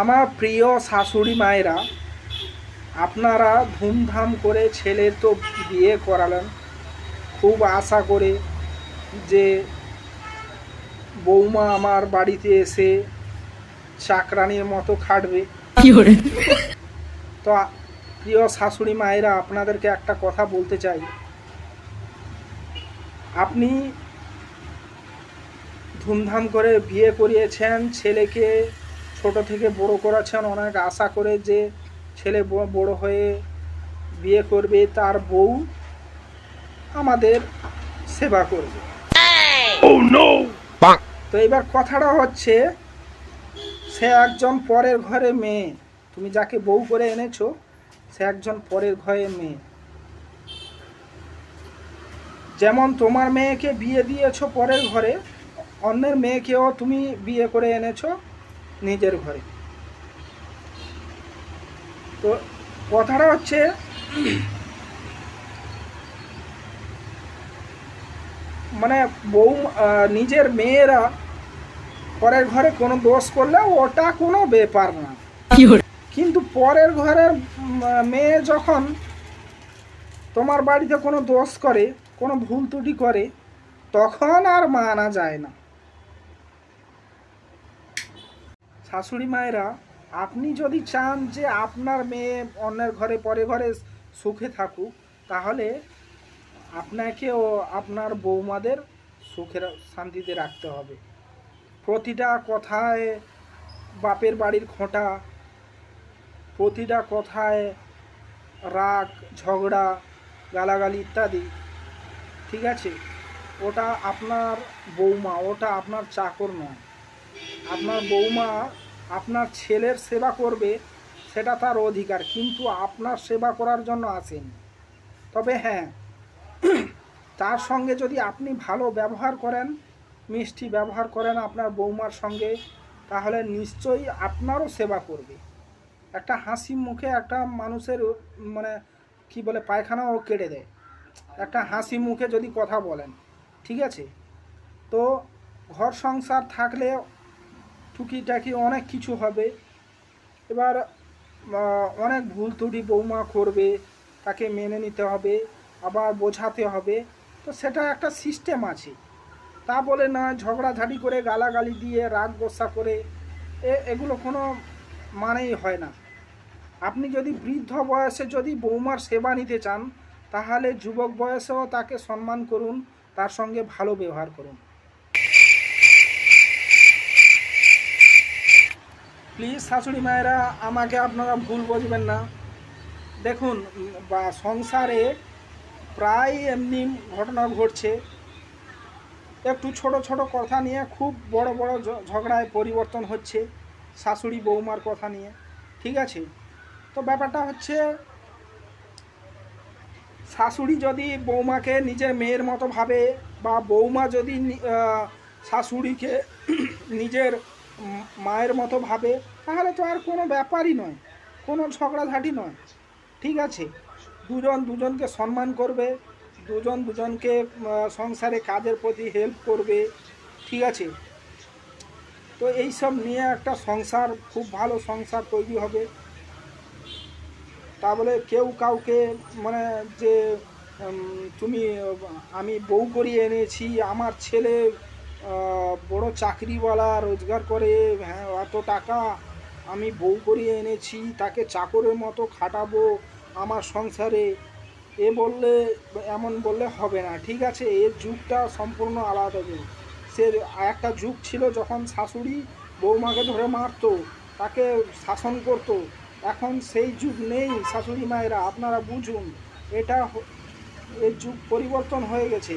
আমার প্রিয় শাশুড়ি মায়েরা আপনারা ধুমধাম করে ছেলের তো বিয়ে করালেন। খুব আশা করে যে বৌমা আমার বাড়িতে এসে চাকরানির মতো খাটবে। তো প্রিয় শাশুড়ি মায়েরা আপনাদেরকে একটা কথা বলতে চাই। আপনি ধুমধাম করে বিয়ে করিয়েছেন ছেলেকে ছোট থেকে বড় করাছেন অনেক আশা করে যে ছেলে বড় হয়ে বিয়ে করবে তার বউ আমাদের সেবা করবে। তো এবার কথাটা হচ্ছে সে একজন পরের ঘরে মেয়ে। তুমি যাকে বউ করে এনেছো সে একজন পরের ঘরে মেয়ে। যেমন তোমার মেয়েকে বিয়ে দিয়েছ পরের ঘরে অন্যের মেয়েকেও তুমি বিয়ে করে এনেছো। নিজের ঘরে। তো কথাটা হচ্ছে মানে বউ নিজের মেয়েরা পরের ঘরে কোনো দোষ করলে ওটা কোনো ব্যাপার না। কিন্তু পরের ঘরের মেয়ে যখন তোমার বাড়িতে কোনো দোষ করে কোনো ভুল ত্রুটি করে তখন আর মানা যায় না। শাশুড়ি মায়েরা, আপনি যদি চান যে আপনার মেয়ে অন্যের ঘরে পরে ঘরে সুখে থাকুক, তাহলে আপনাকেও আপনার বৌমাদের সুখের শান্তিতে রাখতে হবে। প্রতিটা কথায় বাপের বাড়ির খোঁটা, প্রতিটা কথায় রাগ, ঝগড়া, গালাগালি ইত্যাদি, ঠিক আছে? ওটা আপনার বৌমা, ওটা আপনার চাকর নয়। আপনার বৌমা আপনার ছেলের সেবা করবে, সেটা তার অধিকার, কিন্তু আপনার সেবা করার জন্য আসেন। তবে হ্যাঁ তার সঙ্গে যদি আপনি ভালো ব্যবহার করেন, মিষ্টি ব্যবহার করেন আপনার বৌমার সঙ্গে, তাহলে নিশ্চয়ই আপনারও সেবা করবে। একটা হাসি মুখে একটা মানুষের মানে কি বলে, পায়খানাও কেটে দেয়। একটা হাসি মুখে যদি কথা বলেন, ঠিক আছে? তো ঘর সংসার থাকলে টুকিটাকি অনেক কিছু হবে। এবার অনেক ভুল ত্রুটি বৌমা করবে, তাকে মেনে নিতে হবে, আবার বোঝাতে হবে। তো সেটা একটা সিস্টেম আছে। তা বলে না, ঝগড়াঝাটি করে গালাগালি দিয়ে রাগ গোসা করে এগুলো কোনো মানেই হয় না। আপনি যদি বৃদ্ধ বয়সে যদি বৌমার সেবা নিতে চান, তাহলে যুবক বয়সেও তাকে সম্মান করুন, তার সঙ্গে ভালো ব্যবহার করুন। প্লিজ শাশুড়ি মায়েরা, আমাকে আপনারা ভুল বুঝবেন না। দেখুন, বা সংসারে প্রায় এমনি ঘটনা ঘটছে। একটু ছোট ছোট কথা নিয়ে খুব বড় বড় ঝগড়ায় পরিবর্তন হচ্ছে শাশুড়ি বৌমার কথা নিয়ে। ঠিক আছে? তো ব্যাপারটা হচ্ছে, শাশুড়ি যদি বৌমাকে নিজের মেয়ের মতো ভাবে বা বৌমা যদি শাশুড়িকে নিজের মায়ের মতো ভাবে, তাহলে তো আর কোনো ব্যাপারই নয়, কোনো ঝগড়াঝাটি নয়। ঠিক আছে, দুজন দুজনকে সম্মান করবে, দুজন দুজনকে সংসারে কাজের প্রতি হেল্প করবে, ঠিক আছে। তো এই সব নিয়ে একটা সংসার, খুব ভালো সংসার তৈরি হবে। তা বলে কেউ কাউকে মানে যে তুমি, আমি বউ করিয়ে এনেছি, আমার ছেলে বড় চাকরিওয়ালা রোজগার করে হ্যাঁ এত টাকা আমি বউ করিয়ে এনেছি, তাকে চাকরের মতো খাটাবো আমার সংসারে। এ বললে, এমন বললে হবে না, ঠিক আছে এর যুগটা সম্পূর্ণ আলাদা যুগ। সে একটা যুগ ছিল যখন শাশুড়ি বৌমাকে ধরে মারতো, তাকে শাসন করতো। এখন সেই যুগ নেই, শাশুড়ি মায়েরা, আপনারা বুঝুন, এটা এর যুগ পরিবর্তন হয়ে গেছে।